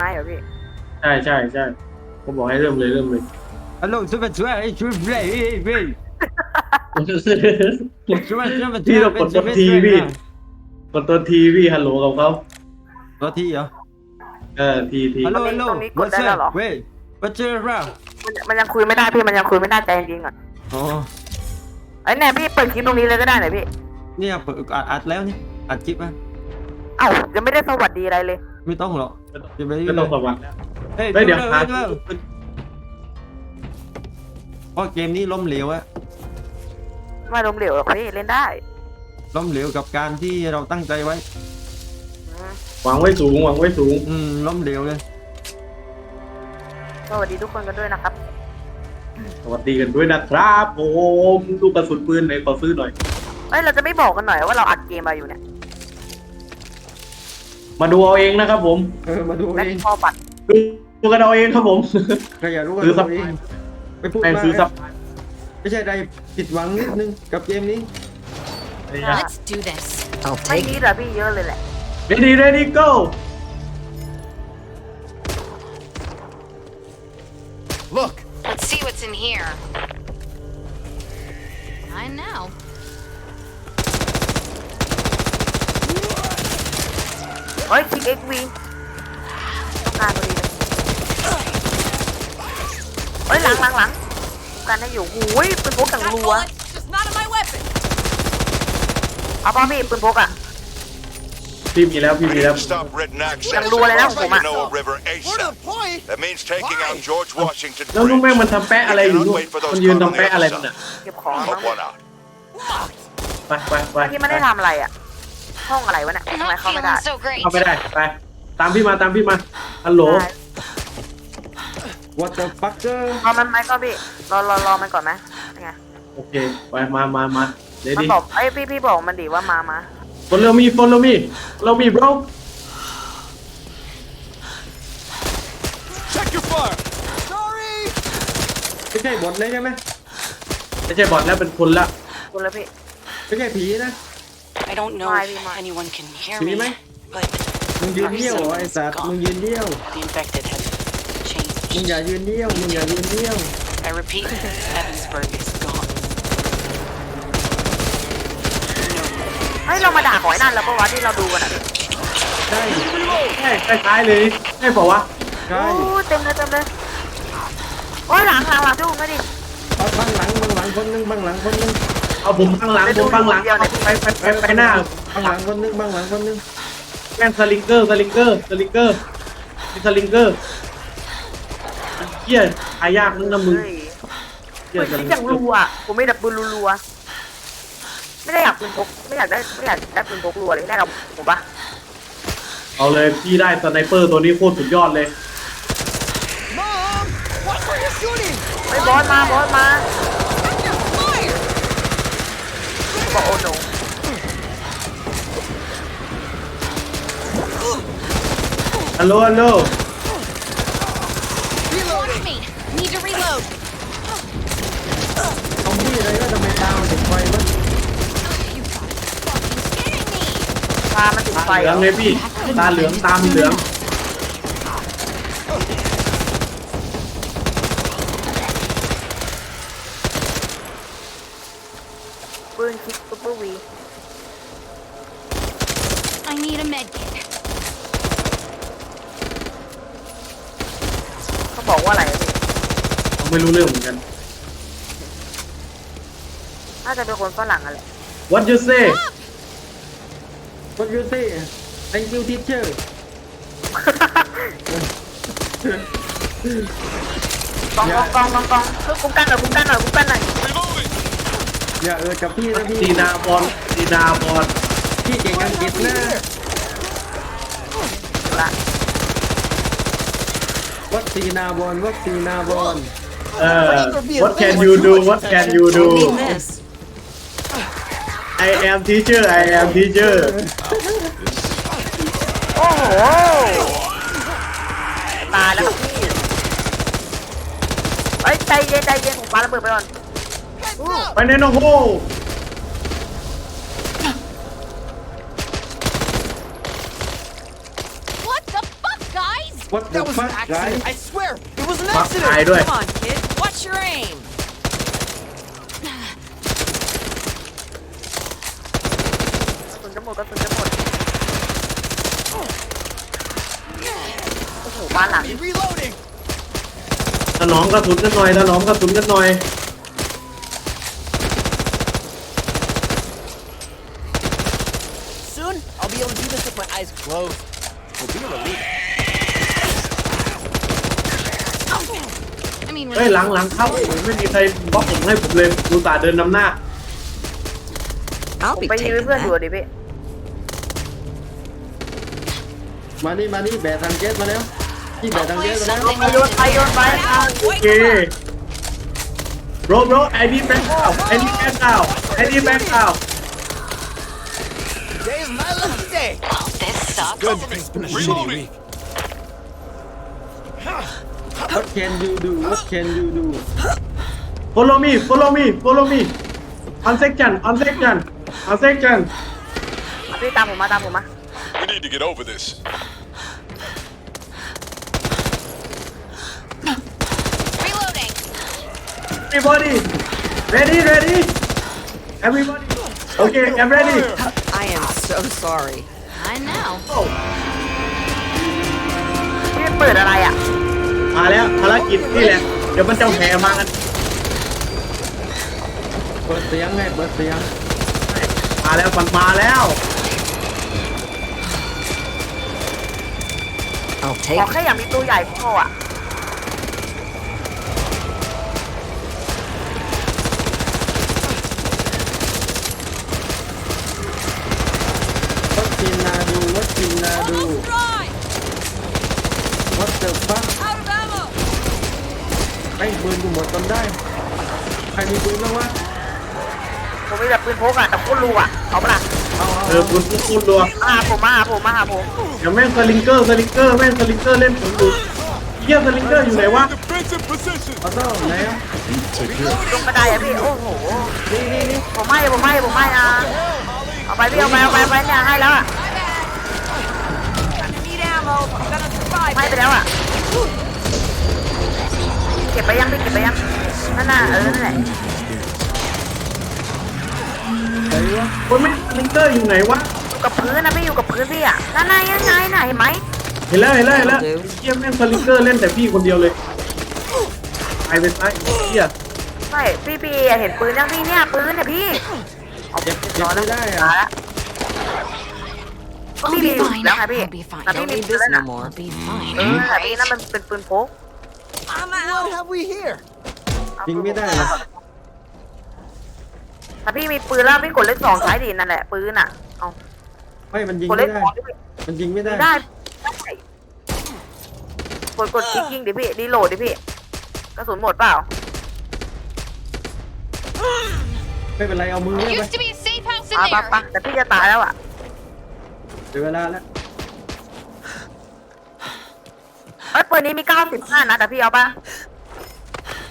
นายเหรอพี่ใช่ใช่ใช่ผมบอกให้เริ่มเลยเริ่มเลย Hello, super try, super play, hey, hey. ช่วยช่วยมาพี่ต้องกดตัวทีพี่กดตัวทีพี่ฮัลโหลกับเขาตัวทีเหรอเออทีที Hello, hello. What's up? Wait, what's your round? มันมันยังคุยไม่ได้พี่มันยังคุยไม่ได้ใจจริงๆอะอ๋อไอ้ยเนี่ยพี่เปิดคลิปตรงนี้เลยก็ได้หน่อยพี่เนี่ยเปิดอัดอัดแล้วนี่อัดคลิปอะเอ้ายังไม่ได้สวัสดีอะไรเลย ไม่ต้องหรอก จะไปไม่ต้องสวัสดิ์แล้ว เฮ้ยเฮ้ยเดี๋ยวเดี๋ยวหาเดี๋ยวเพราะเกมนี้ล้มเหลวอะไม่ล้มเหลวหรอกพี่เล่นได้ล้มเหลวกับการที่เราตั้งใจไว้ อืมหวังไว้สูงหวังไว้สูง อืมล้มเหลวเลย สวัสดีทุกคนกันด้วยนะครับ สวัสดีกันด้วยนะครับผมลูกกระสุนปืนไหนขอซื้อหน่อย เอ้ยเราจะไม่บอกกันหน่อยว่าเราอัดเกมมาอยู่เนี่ย มาดูเอาเองนะครับผมเออมาดูแบ็คเองคอบัตรดูกันเอาเองครับผม ใครอยากรู้ก็ซื้อดูซับเองไปพูดแม่งมากซื้อซับไม่ใช่ใดผิดหวังนิดนึงกับเกมนี้ Let's do this. I'll ไม่ take มี it. เหรอพี่เยอะเลยแหละ เรดี้เรดี้ go Look, Let's see what's in here. I know. เฮ้ยคิกเอ็กวีต้องการพอดีเลยเฮ้ยหลังหลังหลังต้องการให้อยู่หูยปืนพกอย่างรัว Just not in my weapon. เอาป่ะพี่ปืนพกอะ พี่มีแล้วพี่มีแล้ว Stop written accents Yang luar lang across the kuma. Genoa River ASAP. That means taking out George Washington แล้วลูกแม่ง Bridge. มันทำแปะอะไรอยู่ลูกมันยืนทำแปะอะไรมันอะ เก็บของมั้ง Put one out. ไปไปไปเมื่อกี้ไม่ได้ทำอะไรอะ ห้องอะไรวะเนี่ย I'm ทำไม not เข้าไม่ได้ feeling so great. เข้าไม่ได้ไปตามพี่มาตามพี่มาฮัลโหลได้ What the fucker รอมันไหมก็พี่รอรอรอมันก่อนไหมยังไงโอเคไปมามามาเดี๋ยวมันดิบอกไอ้ยพี่พี่บอกมันดีว่ามามา follow me follow me follow me bro check your fire. Sorry. ไม่ใช่บทเลยใช่ไหมไม่ใช่บอทแล้วเป็นคนละคุณแล้วพี่ไม่ใช่ผีนะ I don't know Why, if Rima? anyone can hear Can you me, make- but มึงยืนเดี่ยวเหรอไอ้สัตว์มึงยืนเดี่ยว the infected have มึง changed. อย่ายืนเดี่ยว มึงอย่ายืนเดี่ยว I repeat, Evansburg is gone. เฮ้ยเรามาด่าหอยนั่นแล้วปะวะที่เราดูกันอะพี่ใช่ใช่คล้ายๆเลยใช่เปล่าวะใช่โอ้เต็มเลยเต็มเลยโอ้ยหลังหลังหลังพี่ผมไม่ดิเอาบังหลังบังหลังคนนึงบังหลังคนนึง เอาผมข้างหลังผมข้างหลังเอาไปไปไปไปหน้าบังหลังคนนึงบังหลังคนนึงแม่งสลิงเกอร์สลิงเกอร์สลิงเกอร์มีสลิงเกอร์เฮียหายากนึงนะมึงเฮ้ยเฮียเฮ้ยสคิลิดงอย่างเกอรัร์วอะผมไม่ดับปืนรัวๆไม่ได้อยากปืนพกไม่อยากได้ไม่อยากได้ปืนพกรัวเลยได้กับผมปะเอาเลยพี่ได้สไนเปอร์ตัวนี้โคตรสุดยอดเลย Mom, watch where you're shooting. ไอ้ยบอสมาบอสมา บอกโอ้โนฮัลโหลฮัลโหล Watch me. Need to reload. ซอมบี้อะไรก็ทำไมตามติดไฟวะ You guys fucking kidding me. พามันติดตาไฟเหลืเหรองอเลยพี่ตาเหลืองตามเหลือง ปืนคิกซุปเปอร์วี I need a med kit. เขาบอกว่าอะไรอะพี่ ผมไม่รู้เรื่องเหมือนกัน น่า จะเป็นคนฝรั่งอะไร What you say What you say Thank you teacher กองกองกองกองกองเฮ้ยคุ้มกันหน่อยคุ้มกันหน่อยคุ้มกันหน่อยอย่าเออกับพี่นะพี่ดีนาบอลดีนาบอลพี่เก่งอังกฤษนะ ละ วัคซีนาบอลวัคซีนาบอล เออ What can you do What can you do I am teacher I am teacher โอ้โหตายแล้วครับพี่เฮ้ยใจเย็นใจเย็นผมปาระเบิดไปก่อนอู้ ไปในโนโฮ What the fuck, guys? What the That was an fuck accident. guys I swear, it was an ปักตาย accident. ด้วย Come on, kid. What's your aim? มดกระสุนจะหมด โอ้โหบ้านหลัง Me reloading. ถนอมกระสุนกันหน่อยถนอมกระสุนกันหน่อย Soon, I'll be able to do this with my eyes closed. Will be a relief. I mean, เฮ้ยหลังหลังเข้าไม่มีใครบล็อกผมให้ผมเลยดูตาห์เดินนำหน้า I'll ผม be ไปยืม taking เพื่อนอยู่ that. ดิพี่ มานี่มานี่แบกทางเกตมาแล้วที่แบกทางเกตมาแล้วโยนไปโยนไปโอเคโบรโบรไอ้นี่แบงค์เอาไอ้นี่แบงค์เอาไอ้นี่แบงค์เอา Today is my lucky day. Well, this sucks. Good. It's been a shitty week. What can you do What can you do follow me follow me follow me on second on second on second พี่ตามผมมาตามผมมา We need to get over this. reloading. everybody ready ready everybody okay I'm ready I am so sorry. I know. พี่เปิดอะไรอ่ะ มาแล้วภารกิจนี่แหละ เดี๋ยวมันจะแห่มากัน เปิดเสียงไงเปิดเสียง มาแล้วมันมาแล้ว I'll ข take อแค่อย่างมีตัวใหญ่พออะ วัดกินนาดูวัดกินนาดู Dry. What the fuck Out of ammo. ไอ้ปืนกูหมดจนได้ ใครมีปืนบ้างวะผมมีแบบปืนพกอะแต่โคตรรูอะเอาปะล่ะ เอาเอาเออคุณคุณตัวมาหาผมมาหาผมมาหาผมเดี๋ยวแม่งสลิงเกอร์สลิงเกอร์แม่งสลิงเกอร์เล่นผมอยู่เฮียสลิงเกอร์อยู่ไหนวะ Defensive position. เอาต้องไหนอะลงกระไดอะพี่โอ้โหนี่นี่นี่ผมให้ผมให้ผมให้อะเอาไปพี่เอาไปเอาไปเอาไปเนี่ยให้แล้วอะ Need ammo. I'm gonna survive. ให้ไปแล้วอะเก็บไปยังพี่เก็บไปยังนั่นน่ะเออนั่นแหละ ไหนวะคนแม่งสลิงเกอร์อยู่ไหนวะอยู่กับพื้นนะพี่อยู่กับพื้นพี่อะนั่นไงนั่นไงน่ะเห็นไหมเห็นแล้วเห็นแล้วเห็นแล้วเฮียแม่งสลิงเกอร์เล่นแต่พี่คนเดียวเลยไปเป็นไอ้เฮียใช่พี่พี่เห็นปืนยังพี่เนี่ยปืนเนี่ยพี่เอาเก็บเก็บไม่ได้อะมาแล้วก็ I'll พี่ be มีอยู่ fine. แล้วค่ะพี่ I'll be fine. แต่พี่ Don't มี need ปืน this แล้ว no นะ more. Be เอ fine. อแต่พี่นั่นมันเป็นปืนพก What have we here? ยิงไม่ได้ เหรอถ้าพี่มีปืนแล้วพี่กดเลขสองใช้ดินั่นแหละปืนอะเอาไม่มันยิงกดเลไม่ขได้ สองดิพี่มันยิงไม่ได้ ได้ได้กดกดคลิกยิงดิพี่ดีโหลดดิพี่กระสุนหมดเปล่า ไม่เป็นไรเอามือไว้ไป Used to be a safe house in อะปะ there. ปะแต่พี่จะตายแล้วอะเดี๋ยวเวลาแล้วเอ้ยปืนนี้มีเก้าสิบห้านะแต่พี่เอาปะ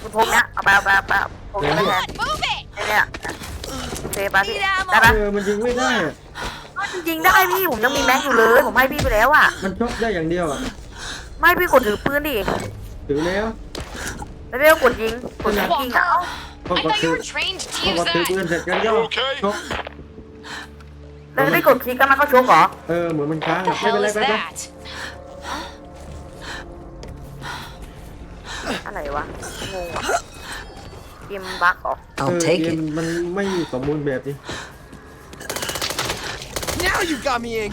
คุณพกเนี้ยเอาไปเอาไปเอาไปพกนี้ไปแทน Move it. เนี่ย เซฟปะพี่ได้ปะเออมันยิงไม่ได้อะจริงๆได้พี่ผมยังมีแม็กอยู่เลย ผมให้พี่ไปแล้วอะ มันชกได้อย่างเดียวอะไม่พี่กดถือปืนดิถือแล้วแล้วพี่ก็กดยิงกดยิงยิงอะ พอ I กด thought ถื you อ were trained to พอ use กดถือ that. ปืนเสร็จกันย่อโอเคชกแล้วพี่กดคลิกกันมันก็ชกเหรอเออเหมือนมันค้าง What อะ the ไม่ hell เป็นไร is ไปไป that? อะไรวะงงอะกิ มบักเหรอเอ I'll อ take เกม it. มันไม่สมบูรณ์แบบนี้ Now you got me in.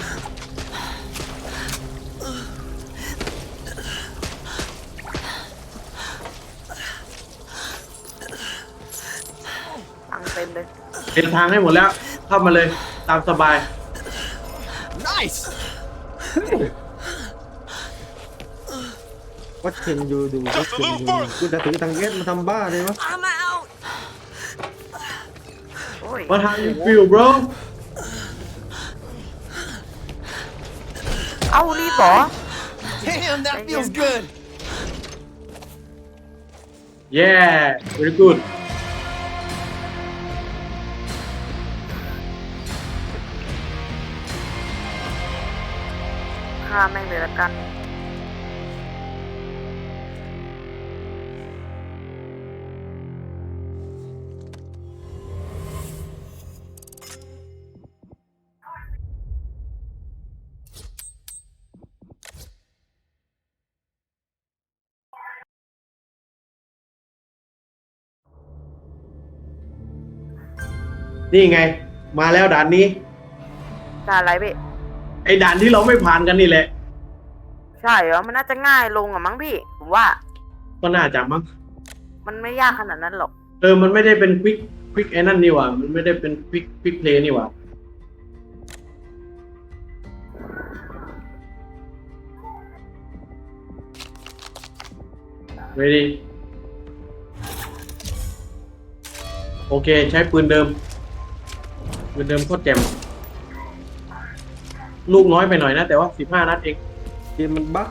ตังเต็มเลยเป็นทางให้หมดแล้ว เข้ามาเลยตามสบาย Nice. What can you do What Just a can little you do further. กูจะถือทางเกตมาทำบ้าเลยวะ I'm out. โอ้ย What how you feel bro เอ้ารีบเหรอ Damn, that feels good. yeah very good ฆ่า นี่ไง มาแล้วด่านนี้ ด่านอะไรพี่ ไอ้ด่านที่เราไม่ผ่านกันนี่แหละ ใช่เหรอ มันน่าจะง่ายลงอะมั้งพี่ ผมว่า ก็น่าจะมั้ง มันไม่ยากขนาดนั้นหรอก เออ มันไม่ได้เป็นควิกควิกไอ้นั่นนี่หว่า มันไม่ได้เป็นควิกควิกเพลย์นี่หว่า ready โอเค ใช้ปืนเดิม ปืนเดิมโคตรแจ่มลูกน้อยไปหน่อยนะ แต่ว่าสิบห้านัดเองเกมมันบั๊ก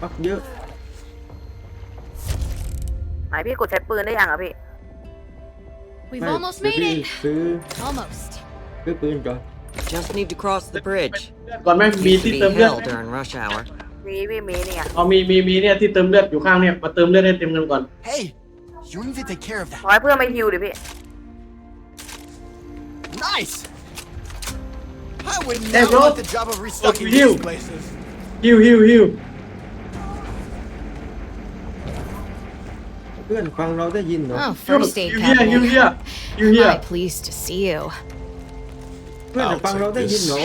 บั๊กเยอะ ไหนพี่กดใช้ปืนได้ยังอะพี่ We've ไม่ almost เดี๋ยว made พี่ it. ซื้อ Almost. ซื้อปืนก่อน Just need to cross the bridge. ก่อนไหมมี Used ที่ to เติม be เลือด hell during rush hour. มีพี่มีนี่ไงเอามีมีมีเนี่ยที่เติมเลือดอยู่ข้างเนี่ยมาเติมเลือดให้เต็มกันก่อน Hey, you need to take care of that. ขอให้เพื่อนไม่ฮิวดิพี่ Nice. I would Hey, never bro. want the job of restocking Fuck you. these places. ฮิวฮิวฮิวเพื่อนฟังเราได้ยินเหรอ Oh, first aid ฮิวเฮียฮิว cabinet. เฮียฮิวเฮีย Hi, pleased to see you. เพื่อนฟังเราได้ยินเหรอ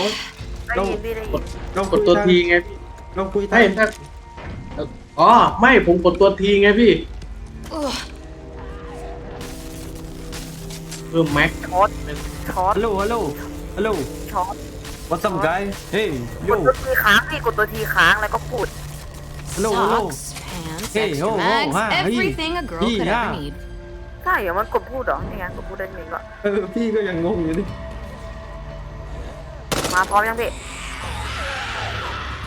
ได้ยินพี่ได้ยินเรากคุดยตัวทางทีไงพี่เราคุยทาไม่งถ้าอ๋อไม่ผมกดตัวทีไงพี่ พิ่มแม็กช็อตช็อตฮัลโหลฮัลโหลฮัลโหล ช็อต what's up guy hey ก yo ดตัวทีค้างพี่กดตัวทีค้างแล้วก็พูด hello hello Socks, pants, Hey, extra ho, ho, mags, hi, everything a girl hi, could yeah. ever need. ใช่เหรอมันกดพูดเหรอนี่ไงกดพูดได้จริงก็เออพี่ก็ยังงงอยู่ดิ มาพร้อมยังพี่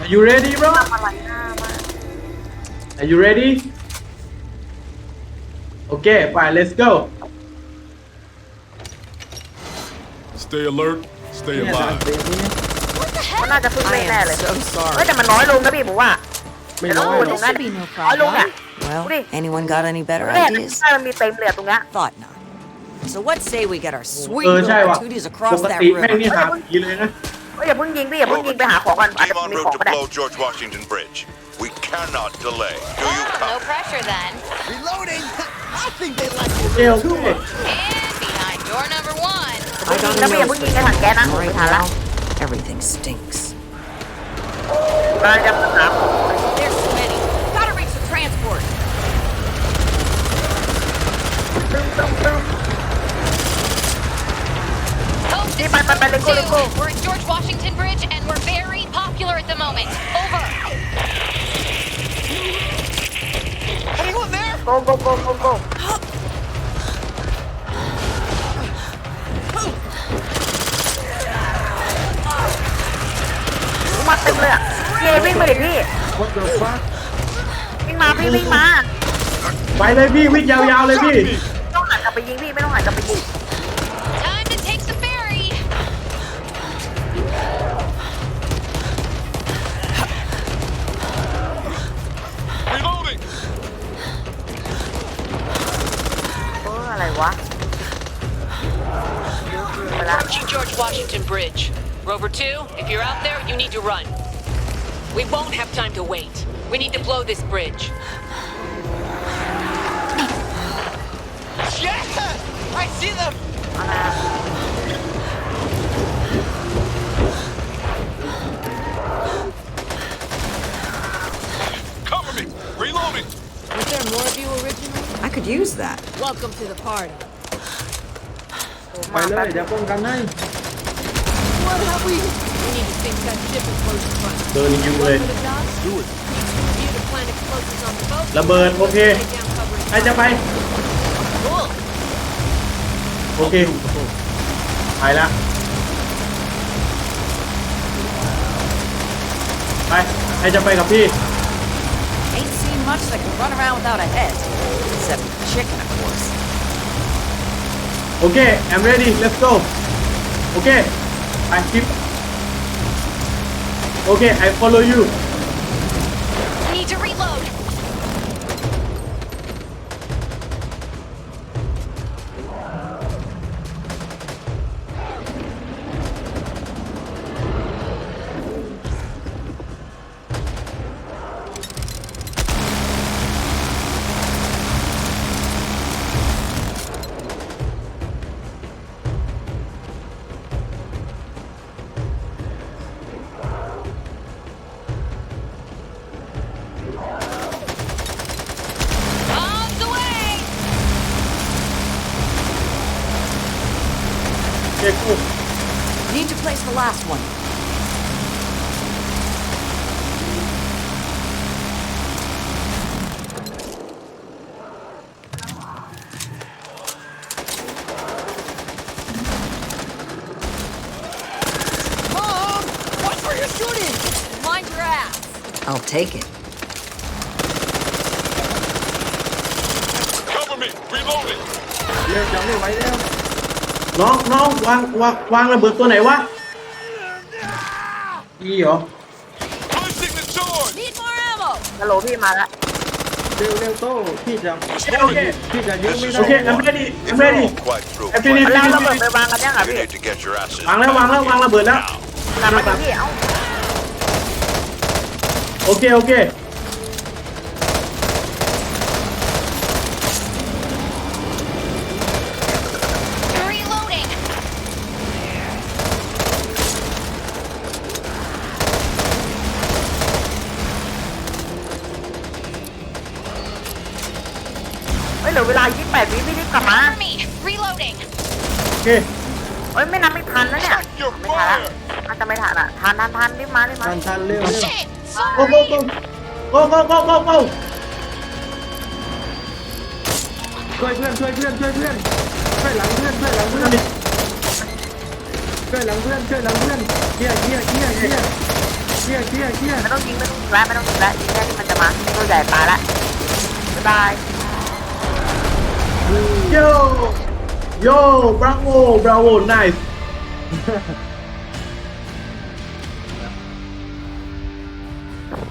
Are you ready bro ทำอะไรหน้ามา Are you ready โอเคไป let's go Stay alert. Stay เนี่ ยด่านเตะนี่ มันน่าจะเพิ่ง I เล่นแน่ am เลย so เฮ้ย sorry. แต่มันน้อยลงนะพี่ผมว่า ไม่น้อย โอ้ หร ต อ ร ก งนั้น Should be no น้อยลงอ่ะ problem. Well, Ready? anyone got any better แรก ideas? มันมีเต็มเลยอะตรงเนี้ย Thought not. So what say we get our sweet เออ ใช่ little ว่ะ tooties ป across ก that ติแม่ง river? นี่หาผีเลยนะ เฮ้ยอย่าเพิ่งยิงพี่อย่าเพิ่งยิงไปหาของก่อนอาจ Team จะ en มีข route อง to ก็ได้ blow George Washington Bridge. We cannot delay. Do you No copy? pressure then. Reloading. I think they like โอ it เคโอเค too much. And behind door number one. I ยิง got แล้ว a พี่อย่าเพิ่งยิงในถังแก๊สนะ note. ไม่ Right ทันละ now, everything stinks. กำลังจะหาของ They're sweaty. Gotta reach the transport. ตึ้งตึ้งตึ้ง Hope this Hey, is bye, bye, bye, number let's go, let's two. go. We're at George Washington Bridge and we're very popular at the moment. Over. Anyone there? โกโกโกโกโก what the fuck วิ่งมาพี่วิ่งมาไปเลยพี่วิ่งยาวๆเลยพี่ไม่ต้องหันกลับไปยิงพี่ไม่ต้องหันกลับไปยิง bridge. Yeah, I see them. เอานะ Cover me. Reloading. Was there more of you originally? I could use that. Welcome to the party. ไปเลยเดี๋ยวป้องกันให้ What have we? We need to fix that ship and close the front. เดินยิงเลย For the job? Do it. ระเบิด โอเค Take down cover and ใครจะไป Cool. โอเค ไปละไปใครจะไปกับพี่ Ain't seen much that can run around without a head. Except chicken, of course. โอเค I'm ready let's go โอเค I keep โอเค I follow you กู Need to place the last one. Mom! Watch where you're shooting! Mind your ass. I'll take it. Cover me! Reloading! เร็วจับไม่ไหวแล้ว น้องน้องวางวางวางระเบิดตัวไหนวะอีเหรอ Placing the sword! Need more ammo. ฮัลโหลพี่มาละเร็วเร็วโต้พี่จะโอเคพี่จะยื้อไม่ได้โอเค I'm ready I'm If you're ready all quite through แอปนี้แล้วระเบิดไปวางกันยังอะ you พี่ need to get your asses วางแล้ววางแล้ววางระเบิดแล้วกลับมาดิพี่เอ้าโอเคโอเค Reloading. เฮ้ยเหลือเวลา 28 วิพี่รีบกลับมา Cover me. Reloading. โอเคเฮ้ยไม่นับไม่ทันนะเนี่ย Your ไม่ทันละ fire! อาจจะไม่ทันอะทันทันทันรีบมารีบมาทันทันเร็วเร็ว Shit. โก้โก้ Sorry. โก้โก้โก้โก้โก้ช่วยเพื่อนช่วยเพื่อนช่วยเพื่อนช่วยหลังเพื่อนช่วยหลังเพื่อนช่วยหลังเพื่อนช่วยหลังเพื่อนเกี้ยเกี้ยเกี้ยเกี้ยเกี้ยเกี้ยเกี้ยไม่ต้องยิงไม่ต้องยิงแล้วไม่ต้องยิงแล้วยิงแค่ที่มันจะมาตัวใหญ่ตายละบ๊ายบาย โยโย่บราโวบราโว nice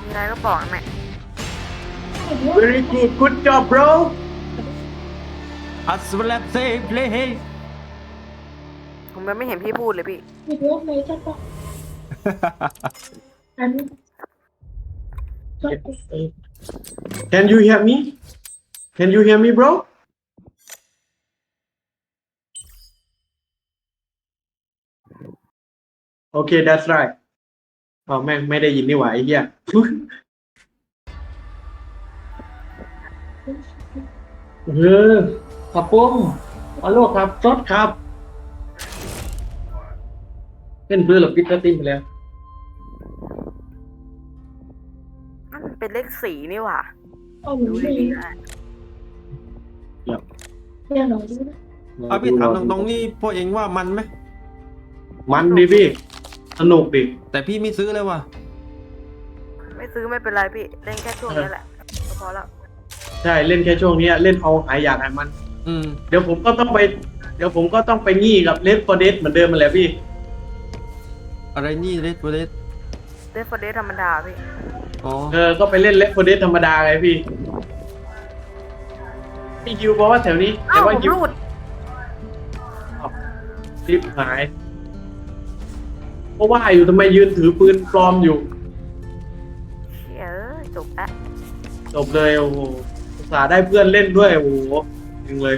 มีอะไรก็บอกนะแม่ very good good job bro อัสวลับเซเพลย์ผมยังไม่เห็นพี่พูดเลยพี่ can you hear me can you hear me bro okay that's right อ๋อแม่งไม่ได้ยินนี่หว่าไอ้เหี้ย เออขับปุ้มฮัลโหลครับรถครับเล่นเพื่อหลบพิษก็ติ้มไปแล้วมันเป็นเลขสีนี่หว่าดูดีๆนะเอาพี่ถามตรงๆนี่พวกเองว่ามันไหมมันดิพี่ สนุกดิ แต่พี่ไม่ซื้อเลยว่ะ ไม่ซื้อไม่เป็นไรพี่ เล่นแค่ช่วงนี้แหละก็พอแล้วใช่เล่นแค่ช่วงเนี้ยเล่นเอาหายอยากหายมัน อืม เดี๋ยวผมก็ต้องไป เดี๋ยวผมก็ต้องไปงี้กับเลฟฟอร์เดสเหมือนเดิมมาแหละพี่ อะไรนี่เรดเรดเล่นฟอร์เดสธรรมดาพี่ อ๋อ เออ ก็ไปเล่นเลฟฟอร์เดสธรรมดาไงพี่พี่ยิวบอกว่าแถวนี้อ้าแต่วว่าผมยิวรูดรีบหาย เพราะว่าอยู่ทำไมยืนถือปืนปลอมอยู่เชี่ยเอ้ยจบละจบเลยโอ้โหอุตส่าห์ได้เพื่อนเล่นด้วยโอ้โหดึงเลย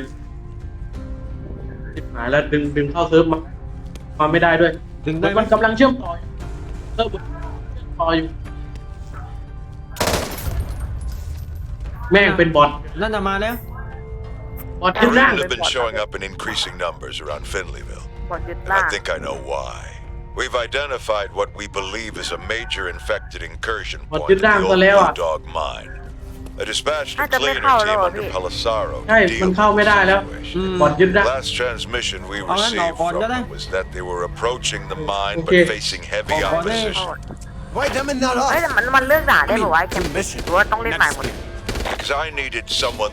รีบหายแล้วดึงดึงเข้าเซิร์ฟมามาไม่ได้ด้วยถึงได้ไหมมันกำลังเชื่อมต่ออยู่เซิร์ฟเชื่อมต่ออยู่ แม่งเป็นบอทนั่นน่ะมาแล้ว บอทที่นั่ง Marines have been showing up in increasing numbers around Finleyville. บอลยึด And ล่าง I think I know why. We've identified what we believe is a major infected incursion point in the old Dog Mine. A dispatched a cleaner team under Pelissaro with the. Last transmission we received from them was that they were approaching the mine but facing heavy opposition. Why them and not us? I mean, mission. Because I needed someone